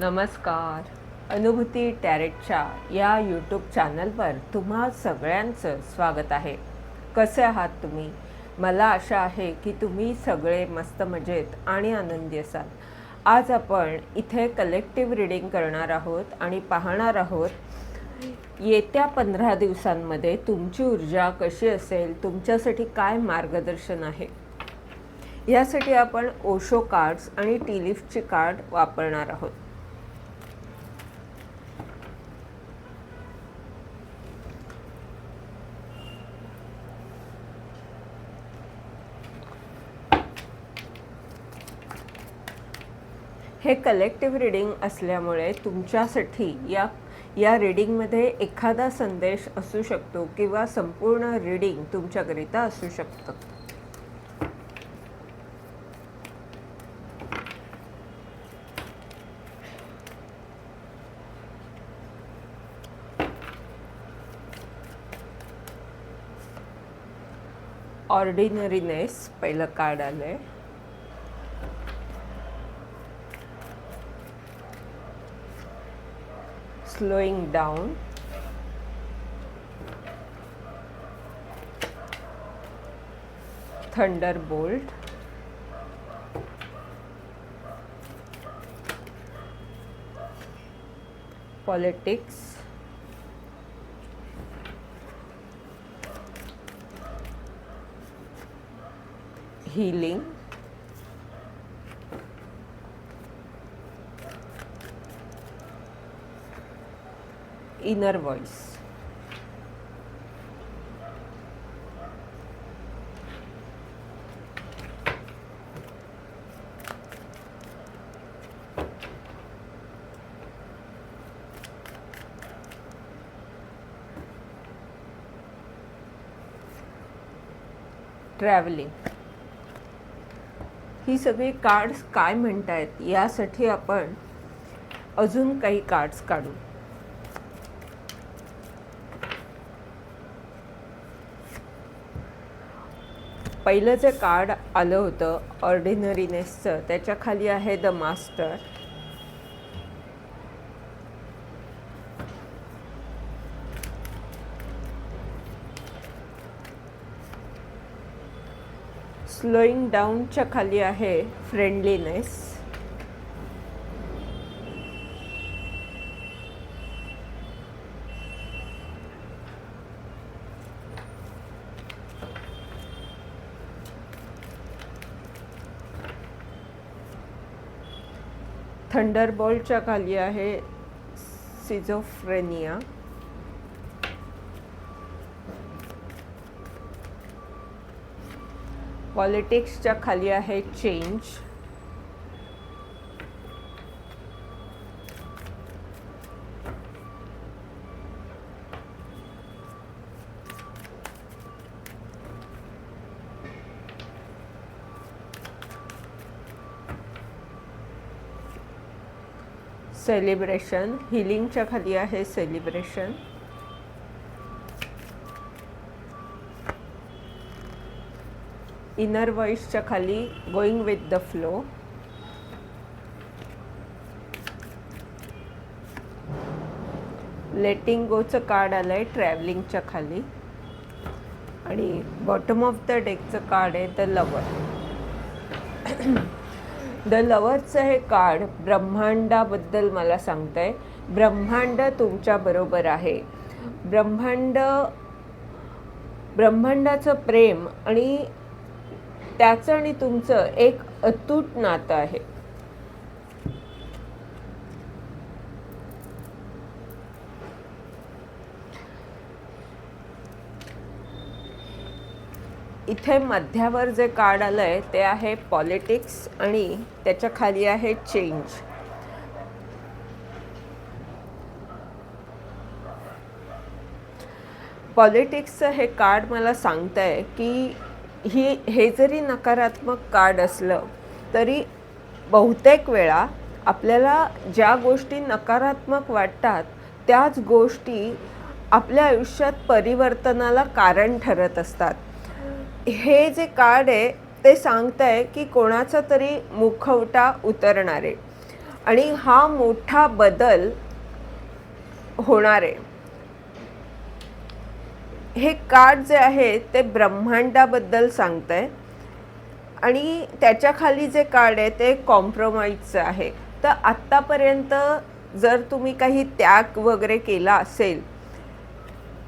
नमस्कार. अनुभूती टॅरेटच्या या यूट्यूब चॅनलवर तुम्हा सगळ्यांचं स्वागत आहे. कसे आहात तुम्ही? मला आशा आहे की तुम्ही सगळे मस्त मजेत आणि आनंदी असाल. आज आपण इथे कलेक्टिव्ह रिडिंग करणार आहोत आणि पाहणार आहोत येत्या पंधरा दिवसांमध्ये तुमची ऊर्जा कशी असेल तुमच्यासाठी काय मार्गदर्शन आहे? यासाठी आपण ओशो कार्ड्स आणि टिलिफची कार्ड वापरणार आहोत. हे कलेक्टिव्ह रिडिंग असल्यामुळे तुमच्यासाठी या या रिडिंगमध्ये एखादा संदेश असू शकतो किंवा संपूर्ण रिडिंग तुमच्याकरिता असू शकतं. ऑर्डिनरीनेस पहिलं कार्ड आहे slowing down. Thunderbolt. Politics. Healing inner voice. Travelling ही सगळी कार्ड्स काय म्हणतायत? यासाठी आपण अजून काही कार्ड्स काढू. पहिलं जे कार्ड आलं होतं ऑर्डिनरीनेसचं त्याच्याखाली आहे द मास्टर स्लोईंग डाऊनच्या खाली आहे फ्रेंडलीनेस थंडरबॉल्टच्या खाली आहे सिझोफ्रेनिया. पॉलिटिक्सच्या खाली आहे चेंज. सेलिब्रेशन हिलिंगच्या खाली आहे सेलिब्रेशन इनर वॉइसच्या खाली going with the flow letting गोचं card आलं आहे ट्रॅव्हलिंगच्या खाली. आणि बॉटम ऑफ द डेकचं कार्ड आहे द लवर द लवरचं हे कार्ड ब्रह्मांडाबद्दल मला सांगतं आहे ब्रह्मांड तुमच्याबरोबर आहे. ब्रह्मांड ब्रह्मांडाचं प्रेम आणि त्याचं आणि तुमचं एक अतूट नातं आहे. इथे मध्यावर जे कार्ड आलं आहे ते आहे पॉलिटिक्स आणि त्याच्याखाली आहे चेंज. पॉलिटिक्सचं हे कार्ड मला सांगतं आहे की ही हे जरी नकारात्मक कार्ड असलं तरी बहुतेक वेळा आपल्याला ज्या गोष्टी नकारात्मक वाटतात त्याच गोष्टी आपल्या आयुष्यात परिवर्तनाला कारण ठरत असतात. हे जे कार्ड आहे ते सांगत आहे की कोणाचा तरी मुखवटा उतरणार आहे. आणि हा मोठा बदल होणार आहे. हे कार्ड जे आहे ते ब्रह्मांडाबद्दल सांगत आहे आणि त्याच्याखाली जे कार्ड आहे ते कॉम्प्रोमाइजचं आहे. तर आत्तापर्यंत जर तुम्ही काही त्याग वगैरे केला असेल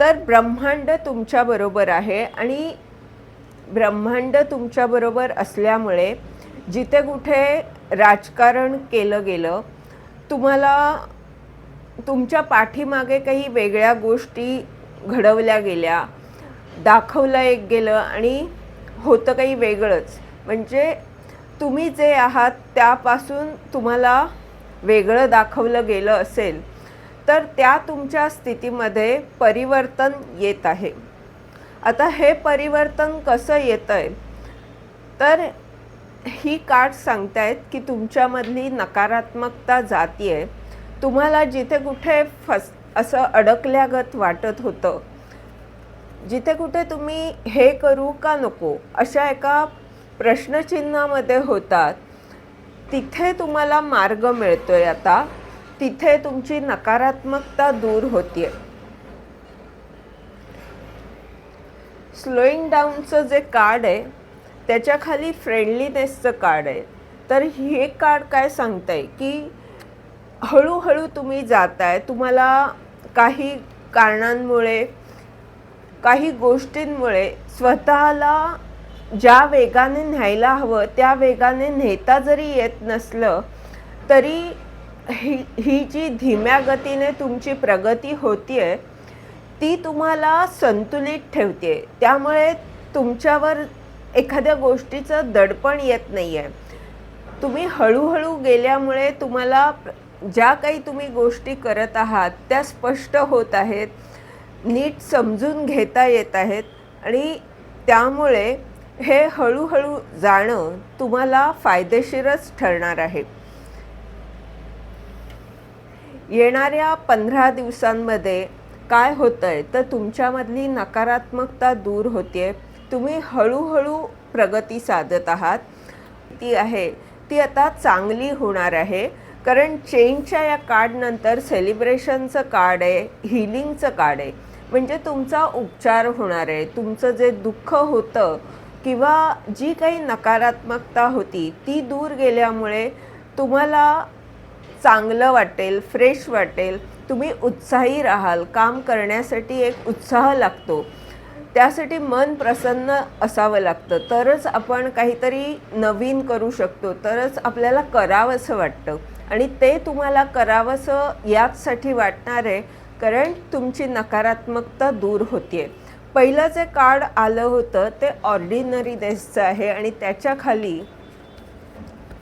तर ब्रह्मांड तुमच्याबरोबर आहे. आणि ब्रह्मांड तुमच्याबरोबर असल्यामुळे जिथे कुठे राजकारण केलं गेलं तुम्हाला तुमच्या पाठीमागे काही वेगळ्या गोष्टी घडवल्या गेल्या दाखवलं एक गेलं आणि होतं काही वेगळंच. म्हणजे तुम्ही जे आहात त्यापासून तुम्हाला वेगळं दाखवलं गेलं असेल तर त्या तुमच्या स्थितीमध्ये परिवर्तन येत आहे. आता हे परिवर्तन कसं येतं आहे तर ही कार्ड सांगतायत की तुमच्यामधली नकारात्मकता जाती आहे तुम्हाला जिथे कुठे फस असं अडकल्यागत वाटत होतं. जिथे कुठे तुम्ही हे करू का नको अशा एका प्रश्नचिन्हामध्ये होतात. तिथे तुम्हाला मार्ग मिळतो आहे आता. तिथे तुमची नकारात्मकता दूर होतीये. स्लोईंग डाऊनचं जे कार्ड आहे त्याच्याखाली फ्रेंडलीनेसचं कार्ड आहे. तर हे कार्ड काय सांगतंय की हळूहळू तुम्ही जाताय तुम्हाला काही कारणांमुळे काही गोष्टींमुळे स्वतःला ज्या वेगाने न्यायला हवं त्या वेगाने नेता जरी येत नसलं तरी ही ही जी धीम्या गतीने तुमची प्रगती होती आहे ती तुम्हाला संतुलित ठेवते. त्यामुळे तुमच्यावर एखाद्या गोष्टीचं दडपण येत नाही आहे तुम्ही हळूहळू गेल्यामुळे तुम्हाला ज्या काही तुम्ही गोष्टी करत आहात त्या स्पष्ट होत आहेत नीट समजून घेता येत आहेत आणि त्यामुळे हे हळूहळू जाणं तुम्हाला फायदेशीरच ठरणार आहे. येणाऱ्या पंधरा दिवसांमध्ये काय होतं आहे तर तुमच्यामधली नकारात्मकता दूर होते तुम्ही हळूहळू प्रगती साधत आहात. ती आहे ती आता चांगली होणार आहे. कारण चेंजच्या या कार्डनंतर सेलिब्रेशनचं कार्ड आहे हिलिंगचं कार्ड आहे. म्हणजे तुमचा उपचार होणार आहे. तुमचं जे दुःख होतं किंवा जी काही नकारात्मकता होती ती दूर गेल्यामुळे तुम्हाला चांगलं वाटेल फ्रेश वाटेल. तुम्ही उत्साही राहाल काम करण्यासाठी एक उत्साह लागतो. त्यासाठी मन प्रसन्न असावं लागतं. तरच आपण काहीतरी नवीन करू शकतो तरच आपल्याला करावंसं वाटतं. आणि ते तुम्हाला करावंसं याचसाठी वाटणार आहे कारण तुमची नकारात्मकता दूर होते पहिलं जे कार्ड आलं होतं ते ऑर्डिनरी डेसचं आहे आणि त्याच्याखाली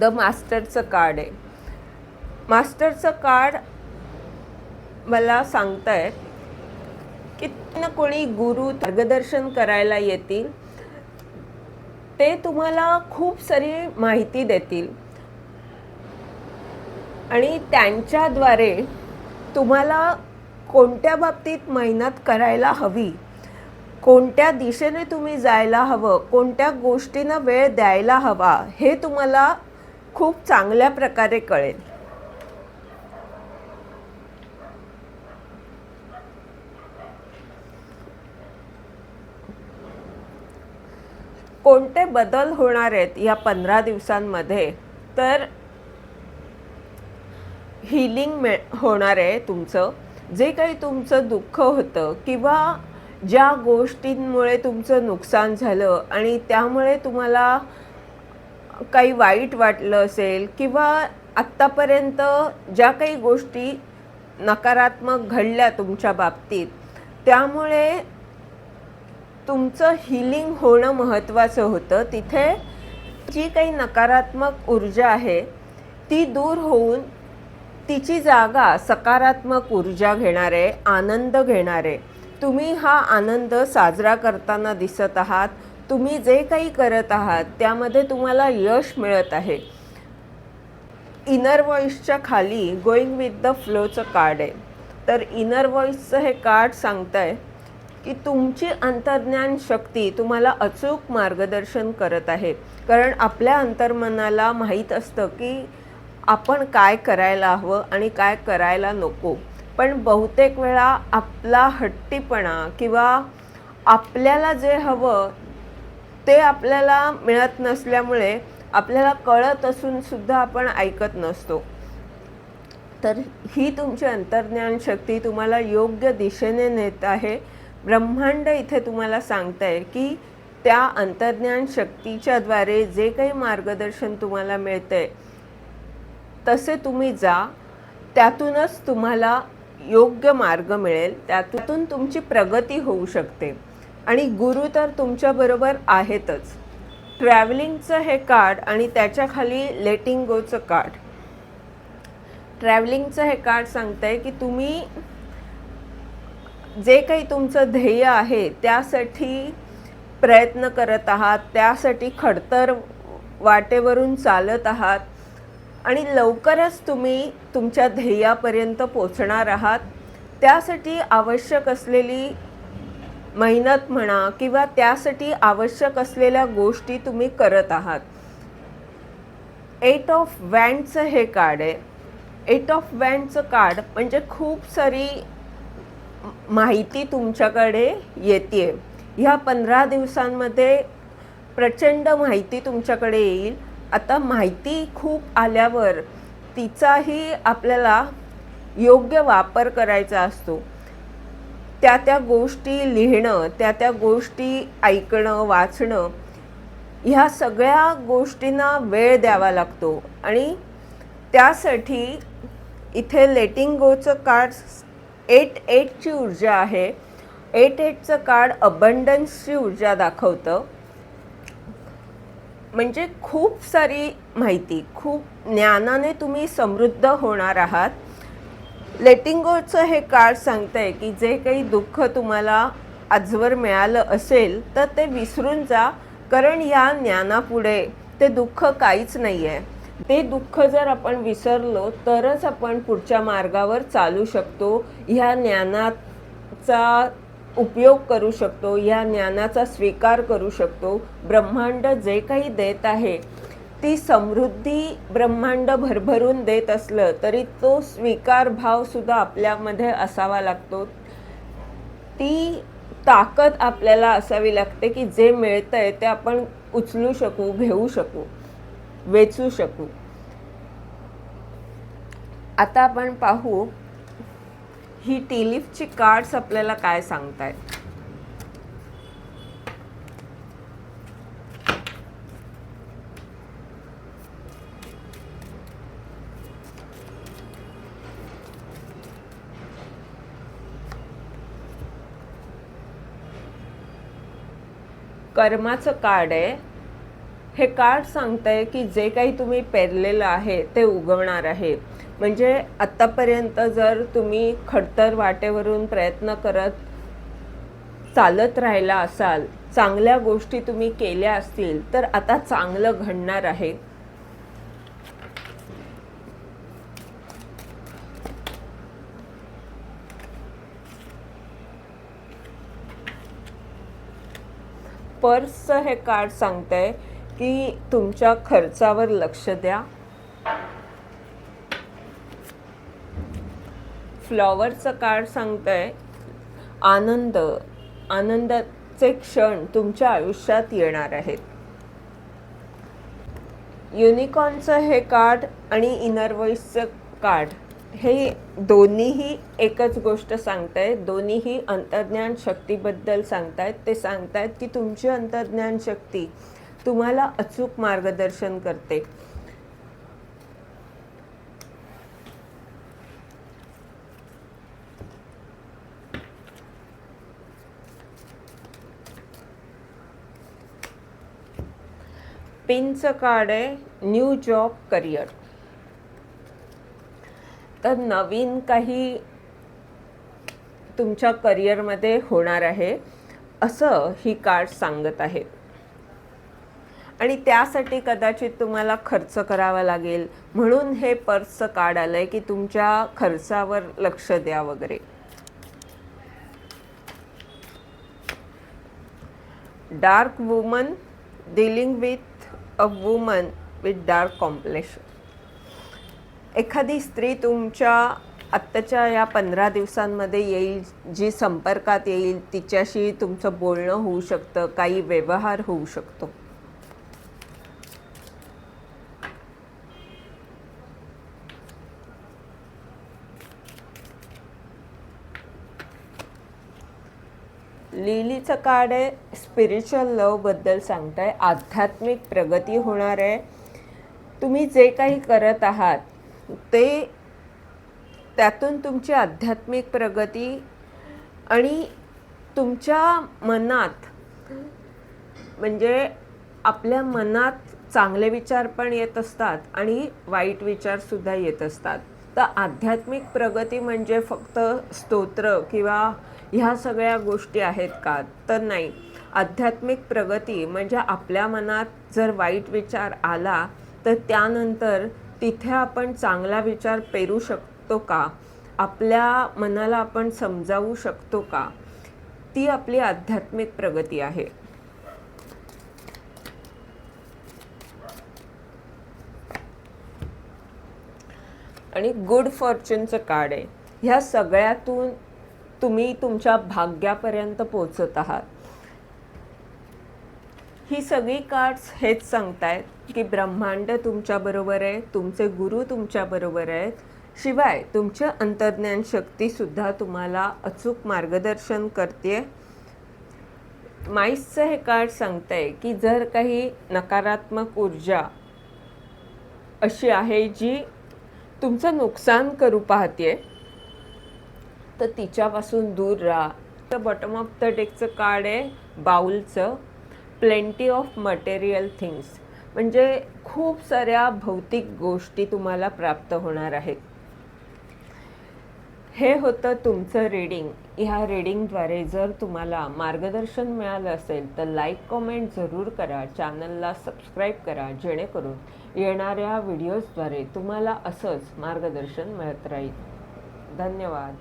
द मास्टरचं कार्ड आहे. मास्टरचं कार्ड मला सांगताय की न कोणी गुरु मार्गदर्शन करायला येतील ते तुम्हाला खूप सारी माहिती देतील. आणि त्यांच्याद्वारे तुम्हाला कोणत्या बाबतीत मेहनत करायला हवी कोणत्या दिशेने तुम्ही जायला हवं कोणत्या गोष्टींना वेळ द्यायला हवा हे तुम्हाला खूप चांगल्या प्रकारे कळेल. कोणते बदल होणार आहेत या पंधरा दिवसांमध्ये? तर हिलिंग मिळ होणार आहे तुमचं. जे काही तुमचं दुःख होतं किंवा ज्या गोष्टींमुळे तुमचं नुकसान झालं आणि त्यामुळे तुम्हाला काही वाईट वाटलं असेल किंवा आत्तापर्यंत ज्या काही गोष्टी नकारात्मक घडल्या तुमच्या बाबतीत त्यामुळे तुमचं हिलिंग होणं महत्त्वाचं होतं. तिथे जी काही नकारात्मक ऊर्जा आहे ती दूर होऊन तिची जागा सकारात्मक ऊर्जा घेणार आहे आनंद घेणारे. तुम्ही हा आनंद साजरा करताना दिसत आहात. तुम्ही जे काही करत आहात त्यामध्ये तुम्हाला यश मिळत आहे. इनर वॉईसच्या खाली गोईंग विथ द फ्लोचं कार्ड आहे. तर इनर वॉईसचं हे कार्ड सांगतं आहे की तुमची अंतर्ज्ञान शक्ती तुम्हाला अचूक मार्गदर्शन करत आहे. कारण आपल्या अंतर्मनाला माहीत असतं की आपण काय करायला हवं आणि काय करायला नको. पण बहुतेक वेळा आपला हट्टीपणा किंवा आपल्याला जे हवं ते आपल्याला मिळत नसल्यामुळे आपल्याला कळत असून सुद्धा आपण ऐकत नसतो. तर ही तुमची अंतर्ज्ञान शक्ती तुम्हाला योग्य दिशेने नेत आहे. ब्रह्मांड इथे तुम्हाला सांगताय की त्या अंतर्ज्ञान शक्तीच्याद्वारे जे काही मार्गदर्शन तुम्हाला मिळतंय तसे तुम्ही जा. त्यातूनच तुम्हाला योग्य मार्ग मिळेल. त्यातून तुमची प्रगती होऊ शकते. आणि गुरु तर तुमच्याबरोबर आहेतच. ट्रॅव्हलिंगचं हे कार्ड आणि त्याच्याखाली लेटिंग गोचं कार्ड. ट्रॅव्हलिंगचं हे कार्ड सांगतंय की तुम्ही जे काही तुमचं ध्येय आहे त्यासाठी प्रयत्न करत आहात त्यासाठी खडतर वाटेवरून चालत आहात आणि लवकरच तुम्ही तुमच्या ध्येयापर्यंत पोचणार आहात. त्यासाठी आवश्यक असलेली मेहनत म्हणा किंवा त्यासाठी आवश्यक असलेल्या गोष्टी तुम्ही करत आहात. एट ऑफ वँडचं हे कार्ड आहे. एट ऑफ वँडचं कार्ड म्हणजे खूप सारी माहिती तुमच्याकडे येते ह्या पंधरा दिवसांमध्ये प्रचंड माहिती तुमच्याकडे येईल. आता माहिती खूप आल्यावर तिचाही आपल्याला योग्य वापर करायचा असतो. त्या त्या गोष्टी लिहिणं त्या त्या गोष्टी ऐकणं वाचणं ह्या सगळ्या गोष्टींना वेळ द्यावा लागतो. आणि त्यासाठी इथे लेटिंग गोचं कार्ड एट एटची ऊर्जा आहे. एट एटचं कार्ड अबंडन्सची ऊर्जा दाखवतं. म्हणजे खूप सारी माहिती खूप ज्ञानाने तुम्ही समृद्ध होणार आहात. लेटिंगोचं हे कार्ड सांगतंय की जे काही दुःख तुम्हाला आजवर मिळालं असेल तर ते विसरून जा. कारण या ज्ञानापुढे ते दुःख काहीच नाही आहे ते दुःख जर आपण विसरलो तरच आपण पुढच्या मार्गावर चालू शकतो. ह्या ज्ञानाचा उपयोग करू शकतो या ज्ञानाचा स्वीकार करू शकतो. ब्रह्मांड जे काही देत आहे ती समृद्धी ब्रह्मांड भरभरून देत असलं तरी तो स्वीकार भावसुद्धा आपल्यामध्ये असावा लागतो. ती ताकद आपल्याला असावी लागते की जे मिळतं आहे ते आपण उचलू शकू घेऊ शकू. वेचू शकू. आता आपण पाहू ही टिलिफची कार्ड्स आपल्याला काय सांगतायत. कर्माचं कार्ड आहे. हे कार्ड सांगतंय की जे काही तुम्ही पेरलेलं आहे ते उगवणार आहे. म्हणजे आत्तापर्यंत जर तुम्ही खडतर वाटेवरून प्रयत्न करत चालत राहिला असाल चांगल्या गोष्टी तुम्ही केल्या असतील तर आता चांगलं घडणार आहे. पर्सचं हे कार्ड सांगतंय की तुमच्या खर्चावर लक्ष द्या. फ्लॉवरचं कार्ड सांगतंय आनंद आनंदाचे क्षण तुमच्या आयुष्यात येणार आहेत. युनिकॉर्नचं हे कार्ड आणि इनर वॉइसचं कार्ड हे दोन्हीही एकच गोष्ट सांगतायत दोन्हीही अंतर्ज्ञान शक्तीबद्दल सांगतायत. ते सांगतायत की तुमची अंतर्ज्ञान शक्ती तुम्हाला अचूक मार्गदर्शन करते. पिनचं कार्ड आहे न्यू जॉब करिअर. तर नवीन काही तुमच्या करिअरमध्ये होणार आहे असं ही कार्ड सांगत आहे. आणि त्यासाठी कदाचित तुम्हाला खर्च करावा लागेल. म्हणून हे पर्सचं कार्ड आलं आहे की तुमच्या खर्चावर लक्ष द्या वगैरे. Dark woman dealing with a woman with dark complexion एखादी स्त्री तुमच्या आत्ताच्या या पंधरा दिवसांमध्ये येईल जी संपर्कात येईल तिच्याशी तुमचं बोलणं होऊ शकतं काही व्यवहार होऊ शकतो. लिलीचं कार्ड आहे. स्पिरिच्युअल लवबद्दल सांगताय. आध्यात्मिक प्रगती होणार आहे. तुम्ही जे काही करत आहात ते त्यातून तुमची आध्यात्मिक प्रगती आणि तुमच्या मनात म्हणजे आपल्या मनात चांगले विचार पण येत असतात आणि वाईट विचारसुद्धा येत असतात. तर आध्यात्मिक प्रगती म्हणजे फक्त स्तोत्र किंवा ह्या सगळ्या गोष्टी आहेत का? तर नाही. आध्यात्मिक प्रगती म्हणजे आपल्या मनात जर वाईट विचार आला तर त्यानंतर तिथे आपण चांगला विचार पेरू शकतो का? आपल्या मनाला आपण समजावू शकतो का? ती आपली आध्यात्मिक प्रगती आहे. आणि गुड फॉर्च्युनचं कार्ड आहे. ह्या सगळ्यातून तुम्ही तुमच्या भाग्यापर्यंत पोचत आहात. ही सगळी कार्ड्स हेच सांगतायत की ब्रह्मांड तुमच्याबरोबर आहे तुमचे गुरु तुमच्याबरोबर आहेत. शिवाय तुमच्या अंतर्ज्ञान शक्तीसुद्धा तुम्हाला अचूक मार्गदर्शन करते माईसचं हे कार्ड सांगतंय की जर काही नकारात्मक ऊर्जा अशी आहे जी तुमचं नुकसान करू पाहते तर तिच्यापासून दूर राहा. तर बॉटम ऑफ द डेकचं कार्ड आहे बाऊलचं. प्लेंटी ऑफ मटेरियल थिंग्स म्हणजे खूप साऱ्या भौतिक गोष्टी तुम्हाला प्राप्त होणार आहेत. हे होतं तुमचं रीडिंग ह्या रीडिंगद्वारे जर तुम्हाला मार्गदर्शन मिळालं असेल तर लाईक कॉमेंट जरूर करा. चॅनलला सबस्क्राईब करा जेणेकरून येणाऱ्या व्हिडिओजद्वारे तुम्हाला असंच मार्गदर्शन मिळत राहील. धन्यवाद.